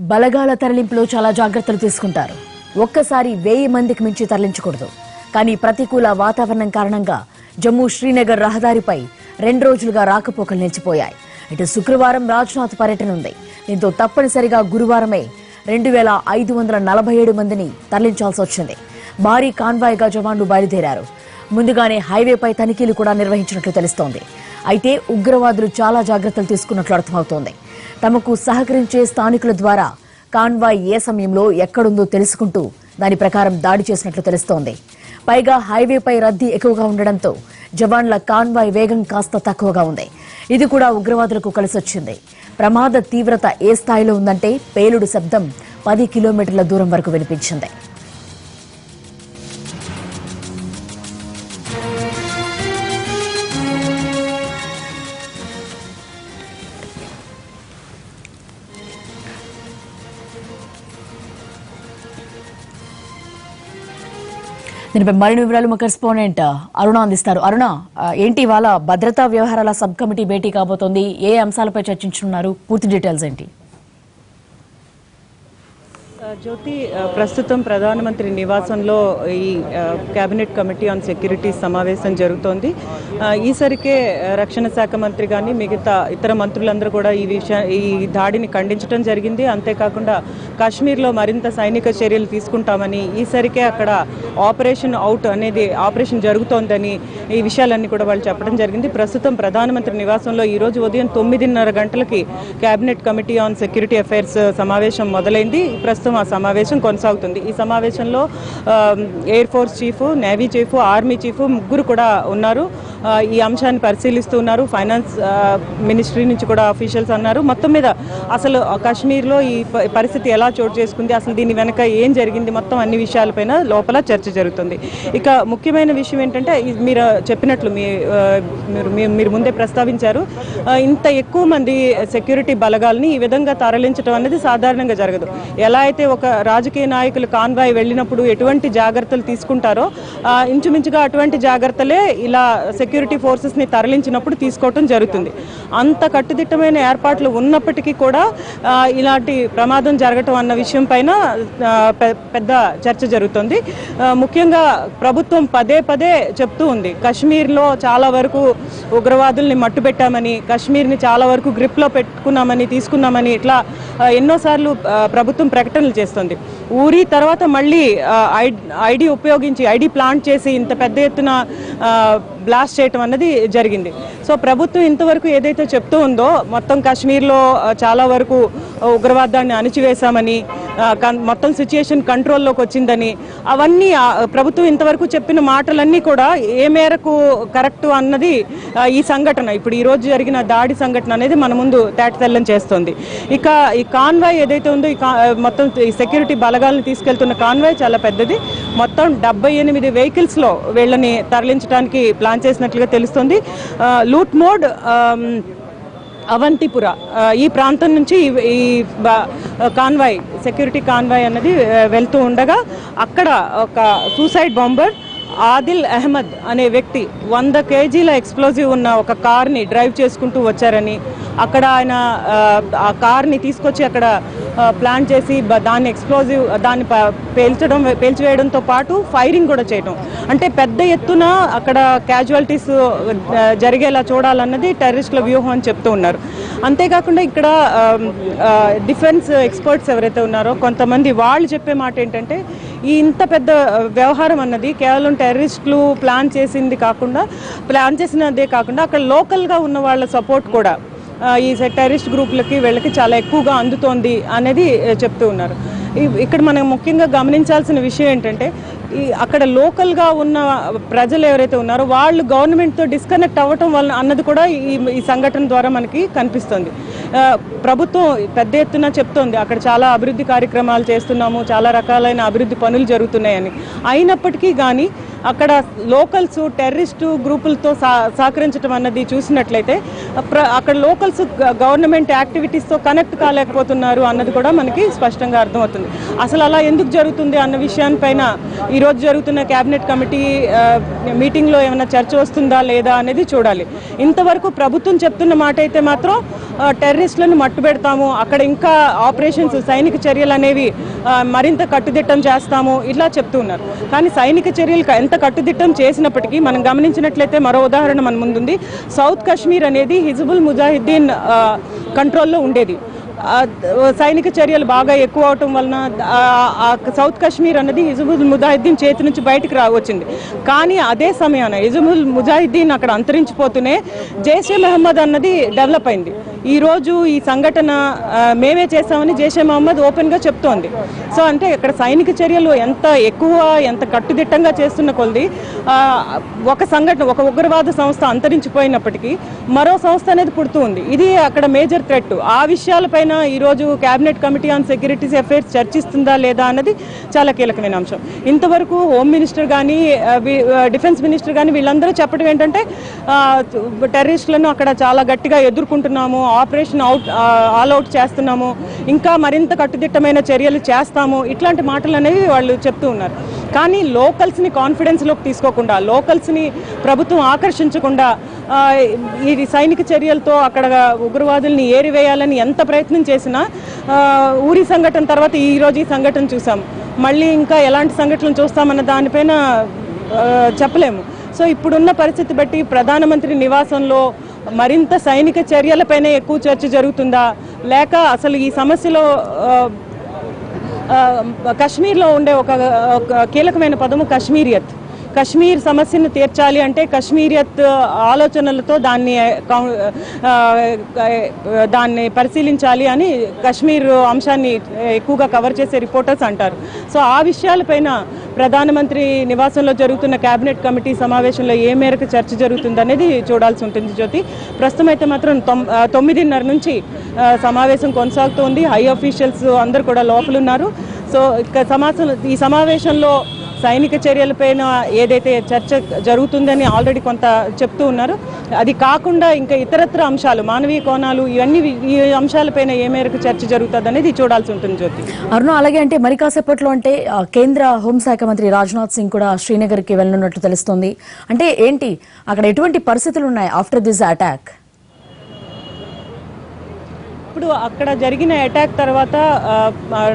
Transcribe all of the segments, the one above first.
బలగాల తరలింపులో చాలా జాగ్రత్తలు తీసుకుంటారు. ఒక్కసారి వెయ్యి మందికి మించి తరలించకూడదు. కానీ ప్రతికూల వాతావరణం కారణంగా జమ్మూ శ్రీనగర్ రహదారిపై రెండు రోజులుగా రాకపోకలు నిలిచిపోయాయి. ఇటు శుక్రవారం రాజ్నాథ్ పర్యటన ఉంది దీంతో తప్పనిసరిగా గురువారమే రెండు వేల ఐదు వందల నలభై ఏడు మందిని తరలించాల్సి వచ్చింది. భారీ కాన్వాయ్గా జవాన్లు బయలుదేరారు. ముందుగానే హైవేపై తనిఖీలు కూడా నిర్వహించినట్లు తెలుస్తోంది. అయితే ఉగ్రవాదులు చాలా జాగ్రత్తలు తీసుకున్నట్లు అర్థమవుతోంది. తమకు సహకరించే స్థానికుల ద్వారా కాన్వాయ్ ఏ సమయంలో ఎక్కడుందో తెలుసుకుంటూ దాని ప్రకారం దాడి చేసినట్లు తెలుస్తోంది. పైగా హైవేపై రద్దీ ఎక్కువగా ఉండడంతో జవాన్ల కాన్వాయ్ వేగం కాస్త తక్కువగా ఉంది. ఇది కూడా ఉగ్రవాదులకు కలిసొచ్చింది ప్రమాద తీవ్రత ఏ స్థాయిలో ఉందంటే పేలుడు శబ్దం పది కిలోమీటర్ల దూరం వరకు వినిపించింది. దీనిపై మరిన్ని వివరాలు మా కరెస్పాండెంట్ uh, అరుణ అందిస్తారు. అరుణ uh, ఏంటి ఇవాళ భద్రతా వ్యవహారాల సబ్ కమిటీ భేటీ కాబోతోంది? ఏ అంశాలపై చర్చించున్నారు పూర్తి డీటెయిల్స్ ఏంటి? జ్యోతి ప్రస్తుతం ప్రధానమంత్రి నివాసంలో ఈ కేబినెట్ కమిటీ ఆన్ సెక్యూరిటీ సమావేశం జరుగుతోంది. ఈసరికే రక్షణ శాఖ మంత్రి కానీ మిగతా ఇతర మంత్రులందరూ కూడా ఈ విషయ ఈ దాడిని ఖండించడం జరిగింది. అంతేకాకుండా కాశ్మీర్లో మరింత సైనిక చర్యలు తీసుకుంటామని ఈసరికే అక్కడ ఆపరేషన్ అవుట్ అనేది ఆపరేషన్ జరుగుతోందని ఈ విషయాలన్నీ కూడా వాళ్ళు చెప్పడం జరిగింది. ప్రస్తుతం ప్రధానమంత్రి నివాసంలో ఈరోజు ఉదయం తొమ్మిదిన్నర గంటలకి cabinet committee on security affairs సమావేశం మొదలైంది. ప్రస్తుతం ఆ సమావేశం కొనసాగుతుంది. ఈ సమావేశంలో air force chief navy chief army chief ముగ్గురు కూడా ఉన్నారు. ఈ అంశాన్ని పరిశీలిస్తున్నారు ఫైనాన్స్ మినిస్ట్రీ నుంచి కూడా అఫీషియల్స్ అన్నారు. మొత్తం మీద అసలు కాశ్మీర్లో ఈ పరిస్థితి ఎలా చోటు చేసుకుంది? అసలు దీని వెనక ఏం జరిగింది? మొత్తం అన్ని విషయాలపైన లోపల చర్చ జరుగుతుంది. ఇక ముఖ్యమైన విషయం ఏంటంటే మీరు చెప్పినట్లు మీ మీరు మీ- మీరు ముందే ప్రస్తావించారు. ఇంత ఎక్కువ మంది సెక్యూరిటీ బలగాల్ని ఈ విధంగా తరలించడం అనేది సాధారణంగా జరగదు. ఎలా అయితే ఒక రాజకీయ నాయకులు కాన్వాయ్ వెళ్ళినప్పుడు ఎటువంటి జాగ్రత్తలు తీసుకుంటారో ఇంచుమించుగా అటువంటి జాగ్రత్తలే ఇలా సెక్యూరిటీ ఫోర్సెస్ని తరలించినప్పుడు తీసుకోవటం జరుగుతుంది. అంత కట్టుదిట్టమైన ఏర్పాట్లు ఉన్నప్పటికీ కూడా ఇలాంటి ప్రమాదం జరగటం అన్న విషయం పైన పె- పెద్ద చర్చ జరుగుతుంది. ముఖ్యంగా ప్రభుత్వం పదే పదే చెప్తూ ఉంది. కశ్మీర్లో చాలా వరకు ఉగ్రవాదుల్ని మట్టుబెట్టామని కశ్మీర్ని చాలా వరకు గ్రిప్లో పెట్టుకున్నామని తీసుకున్నామని ఇట్లా ఎన్నోసార్లు ప్రభుత్వం ప్రకటనలు చేస్తుంది. ఊరి తర్వాత మళ్ళీ ఐ- ఐడి ఉపయోగించి ఐడి ప్లాంట్ చేసి ఇంత పెద్ద ఎత్తున బ్లాస్ట్ చేయటం అన్నది జరిగింది. సో ప్రభుత్వం ఇంతవరకు ఏదైతే చెప్తూ ఉందో మొత్తం కాశ్మీర్లో చాలా వరకు ఉగ్రవాదాన్ని అణిచివేశామని మొత్తం సిచ్యుయేషన్ కంట్రోల్లోకి వచ్చిందని అవన్నీ ప్రభుత్వం ఇంతవరకు చెప్పిన మాటలన్నీ కూడా ఏ మేరకు కరెక్ట్ అన్నది ఈ సంఘటన. ఇప్పుడు ఈరోజు జరిగిన దాడి సంఘటన అనేది మన ముందు తేటతెల్లం చేస్తుంది. ఇక ఈ కాన్వాయ్ ఏదైతే ఉందో ఈ మొత్తం ఈ సెక్యూరిటీ బలగాలను తీసుకెళ్తున్న కాన్వాయ్ చాలా పెద్దది. మొత్తం డెబ్బై ఎనిమిది వెహికల్స్లో వీళ్ళని తరలించడానికి ప్లాన్ చేసినట్లుగా తెలుస్తుంది. లూట్ మోడ్ అవంతిపుర ఈ ప్రాంతం నుంచి ఈ- కాన్వాయ్ సెక్యూరిటీ కాన్వాయ్ అన్నది వెళ్తూ ఉండగా అక్కడ ఒక సూసైడ్ బాంబర్ ఆదిల్ అహ్మద్ అనే వ్యక్తి వంద కేజీల ఎక్స్ప్లోజివ్ ఉన్న ఒక కార్ని డ్రైవ్ చేసుకుంటూ వచ్చారని అక్కడ ఆయన ఆ, కార్ని తీసుకొచ్చి అక్కడ ప్లాన్ చేసి దాన్ని ఎక్స్ప్లోజివ్ దాన్ని పేల్చడం పేల్చివేయడంతో పాటు ఫైరింగ్ కూడా చేయడం అంటే పెద్ద ఎత్తున అక్కడ క్యాజువాలిటీస్ జరిగేలా చూడాలన్నది టెర్రరిస్టుల వ్యూహం అని చెప్తూ ఉన్నారు. అంతేకాకుండా ఇక్కడ డిఫెన్స్ ఎక్స్పర్ట్స్ ఎవరైతే ఉన్నారో కొంతమంది వాళ్ళు చెప్పే మాట ఏంటంటే ఈ ఇంత పెద్ద వ్యవహారం అన్నది కేవలం టెర్రరిస్టులు ప్లాన్ చేసింది కాకుండా ప్లాన్ చేసినదే కాకుండా అక్కడ లోకల్గా ఉన్న వాళ్ళ సపోర్ట్ కూడా ఈ టెర్రరిస్ట్ గ్రూపులకి వీళ్ళకి చాలా ఎక్కువగా అందుతోంది అనేది చెప్తూ ఉన్నారు. ఇక్కడ మనం ముఖ్యంగా గమనించాల్సిన విషయం ఏంటంటే ఈ అక్కడ లోకల్గా ఉన్న ప్రజలు ఎవరైతే ఉన్నారో వాళ్ళు గవర్నమెంట్తో డిస్కనెక్ట్ అవ్వటం వల్ల అన్నది కూడా ఈ ఈ సంఘటన ద్వారా మనకి కనిపిస్తుంది. ప్రభుత్వం పెద్ద ఎత్తున చెప్తోంది అక్కడ చాలా అభివృద్ధి కార్యక్రమాలు చేస్తున్నాము చాలా రకాలైన అభివృద్ధి పనులు జరుగుతున్నాయని. అయినప్పటికీ కానీ అక్కడ లోకల్స్ టెర్రరిస్టు గ్రూపులతో సా సహకరించడం అన్నది చూసినట్లయితే ప్ర- అక్కడ లోకల్స్ గవర్నమెంట్ యాక్టివిటీస్తో కనెక్ట్ కాలేకపోతున్నారు అన్నది కూడా మనకి స్పష్టంగా అర్థమవుతుంది. అసలు అలా ఎందుకు జరుగుతుంది అన్న విషయాన్పైన ఈరోజు జరుగుతున్న కేబినెట్ కమిటీ మీటింగ్లో ఏమైనా చర్చ వస్తుందా లేదా అనేది చూడాలి. ఇంతవరకు ప్రభుత్వం చెప్తున్న మాట అయితే మాత్రం టెర్రరిస్టులను మట్టు పెడతాము. అక్కడ ఇంకా ఆపరేషన్స్ సైనిక చర్యలు అనేవి మరింత కట్టుదిట్టం చేస్తాము. ఇట్లా చెప్తూ ఉన్నారు. కానీ సైనిక చర్యలు ఎంత కట్టుదిట్టం చేసినప్పటికీ మనం గమనించినట్లయితే మరో ఉదాహరణ మన ముందుంది. సౌత్ కాశ్మీర్ అనేది హిజబుల్ ముజాహిద్దీన్ కంట్రోల్లో ఉండేది. సైనిక చర్యలు బాగా ఎక్కువ అవటం వలన సౌత్ కాశ్మీర్ అన్నది హిజబుల్ ముజాహిద్దీన్ చేతి నుంచి బయటకు రా వచ్చింది. కానీ అదే సమయాన హిజబుల్ ముజాహిద్దీన్ అక్కడ అంతరించిపోతూనే జైషే మహమ్మద్ అన్నది డెవలప్ అయింది. ఈరోజు ఈ సంఘటన మేమే చేశామని జైషే మహమ్మద్ ఓపెన్గా చెప్తోంది. సో అంటే ఇక్కడ సైనిక చర్యలు ఎంత ఎక్కువ ఎంత కట్టుదిట్టంగా చేస్తున్న కొలది ఒక సంఘటన ఒక ఉగ్రవాద సంస్థ అంతరించిపోయినప్పటికీ మరో సంస్థ అనేది పుడుతూ ఉంది ఇది అక్కడ మేజర్ థ్రెట్. ఆ విషయాలపైన ఈరోజు cabinet committee on securities affairs చర్చిస్తుందా లేదా అన్నది చాలా కీలకమైన అంశం. ఇంతవరకు హోమ్ మినిస్టర్ కానీ డిఫెన్స్ మినిస్టర్ కానీ వీళ్ళందరూ చెప్పడం ఏంటంటే టెర్రరిస్టులను అక్కడ చాలా గట్టిగా ఎదుర్కొంటున్నాము ఆపరేషన్ అవుట్ ఆల్ అవుట్ చేస్తున్నాము. ఇంకా మరింత కట్టుదిట్టమైన చర్యలు చేస్తాము. ఇట్లాంటి మాటలు అనేవి వాళ్ళు చెప్తూ ఉన్నారు. కానీ లోకల్స్ని కాన్ఫిడెన్స్లోకి తీసుకోకుండా లోకల్స్ని ప్రభుత్వం ఆకర్షించకుండా ఇది ఈ సైనిక చర్యలతో అక్కడ ఉగ్రవాదుల్ని ఏరివేయాలని ఎంత ప్రయత్నం చేసినా ఊరి సంఘటన తర్వాత ఈరోజు ఈ సంఘటన చూసాం. మళ్ళీ ఇంకా ఎలాంటి సంఘటనలు చూస్తామన్న దానిపైన చెప్పలేము. సో ఇప్పుడున్న పరిస్థితి బట్టి ప్రధానమంత్రి నివాసంలో మరింత సైనిక చర్యలపైనే ఎక్కువ చర్చ జరుగుతుందా? లేక అసలు ఈ సమస్యలో కశ్మీర్లో ఉండే ఒక ఒక కీలకమైన పదము కశ్మీరియత్. కశ్మీర్ సమస్యను తీర్చాలి అంటే కశ్మీరియత్ ఆలోచనలతో దాన్ని కౌ- దాన్ని పరిశీలించాలి అని కశ్మీర్ అంశాన్ని ఎక్కువగా కవర్ చేసే రిపోర్టర్స్ అంటారు. సో ఆ విషయాలపైన ప్రధానమంత్రి నివాసంలో జరుగుతున్న కేబినెట్ కమిటీ సమావేశంలో ఏ మేరకు చర్చ జరుగుతుంది అనేది చూడాల్సి ఉంటుంది జ్యోతి. ప్రస్తుతం అయితే మాత్రం తొమ్మిదిన్నర నుంచి సమావేశం కొనసాగుతోంది. హై అఫీషియల్స్ అందరు కూడా లోపలున్నారు. సో ఇక సమావేశం ఈ సమావేశంలో సైనిక చర్యలపైన ఏదైతే చర్చ జరుగుతుందని ఆల్రెడీ కొంత చెప్తూ ఉన్నారు. అది కాకుండా ఇంకా ఇతరత్ర అంశాలు మానవీయ కోణాలు ఇవన్నీ ఈ అంశాలపైన ఏ మేరకు చర్చ జరుగుతుంది అనేది చూడాల్సి ఉంటుంది జ్యోతి. అరుణ అలాగే అంటే మరి కాసేపట్లో అంటే కేంద్ర హోంశాఖ మంత్రి రాజ్నాథ్ సింగ్ కూడా శ్రీనగర్కి వెళ్ళనున్నట్లు తెలుస్తోంది. అంటే ఏంటి అక్కడ ఎటువంటి పరిస్థితులు ఉన్నాయి ఆఫ్టర్ దిస్ అటాక్? ఇప్పుడు అక్కడ జరిగిన అటాక్ తర్వాత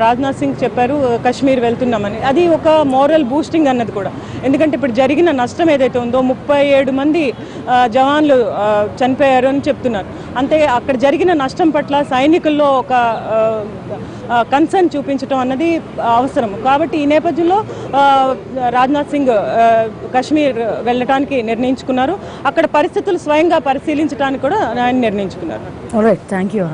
రాజ్నాథ్ సింగ్ చెప్పారు కశ్మీర్ వెళ్తున్నామని. అది ఒక మోరల్ బూస్టింగ్ అన్నది కూడా. ఎందుకంటే ఇప్పుడు జరిగిన నష్టం ఏదైతే ఉందో ముప్పై ఏడు మంది జవాన్లు చనిపోయారు అని చెప్తున్నారు. అంతే అక్కడ జరిగిన నష్టం పట్ల సైనికుల్లో ఒక కన్సర్న్ చూపించడం అన్నది అవసరం. కాబట్టి ఈ నేపథ్యంలో రాజ్నాథ్ సింగ్ కశ్మీర్ వెళ్ళటానికి నిర్ణయించుకున్నారు. అక్కడ పరిస్థితులు స్వయంగా పరిశీలించడానికి కూడా ఆయన నిర్ణయించుకున్నారు. Right thank you